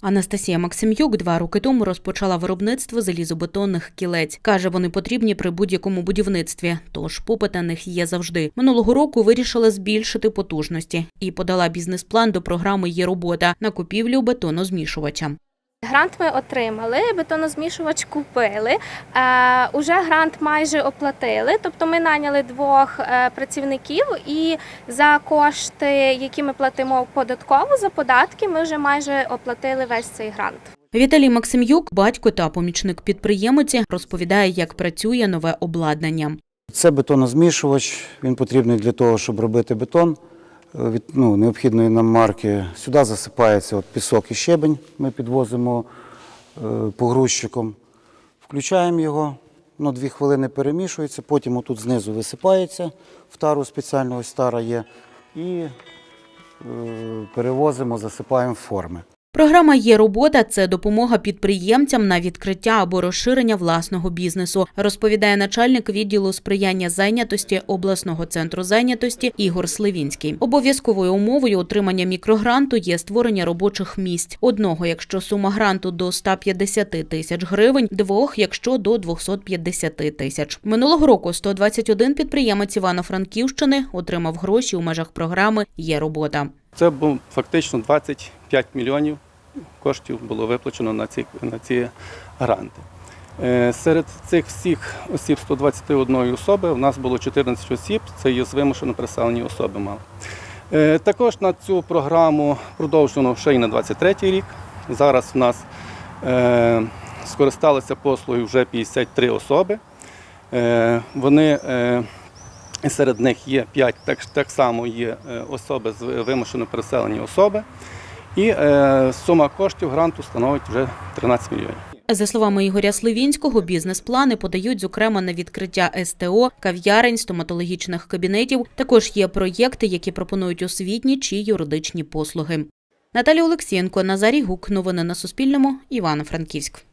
Анастасія Максим'юк два роки тому розпочала виробництво залізобетонних кілець. Каже, вони потрібні при будь-якому будівництві, тож попит на них є завжди. Минулого року вирішила збільшити потужності і подала бізнес-план до програми Є робота на купівлю бетонозмішувача. Грант ми отримали, бетонозмішувач купили. Е, уже грант майже оплатили. Тобто ми наняли двох е, працівників, і за кошти, які ми платимо податково за податки, ми вже майже оплатили весь цей грант. Віталій Максим'юк, батько та помічник підприємиці, розповідає, як працює нове обладнання. Це бетонозмішувач. Він потрібний для того, щоб робити бетон від ну, необхідної нам марки. Сюди засипається от пісок і щебень. Ми підвозимо е, погрузчиком. Включаємо його, ну, дві хвилини перемішується, потім отут знизу висипається в тару спеціально, ось тара є. І е, перевозимо, засипаємо форми. Програма Є робота це допомога підприємцям на відкриття або розширення власного бізнесу, розповідає начальник відділу сприяння зайнятості обласного центру зайнятості Ігор Сливінський. Обов'язковою умовою отримання мікрогранту є створення робочих місць. Одного, якщо сума гранту до 150 тисяч гривень, двох, якщо до 250 тисяч. Минулого року 121 підприємець Івано-Франківщини отримав гроші у межах програми Є робота. Це був фактично 25 мільйонів коштів було виплачено на ці, на ці гранти. Е, Серед цих всіх осіб 121 особи в нас було 14 осіб, це є з вимушено переселені особи мали. Е, Також на цю програму продовжено ще й на 23 рік. Зараз в нас е, скористалися послугою вже 53 особи. Вони серед них є 5, так, так само є особи з вимушено переселені особи. І е, сума коштів гранту становить вже 13 мільйонів. За словами Ігоря Сливінського, бізнес-плани подають зокрема на відкриття СТО, кав'ярень, стоматологічних кабінетів. Також є проєкти, які пропонують освітні чи юридичні послуги. Наталія Олексієнко, Назарій Гук. Новини на Суспільному. Івано-Франківськ.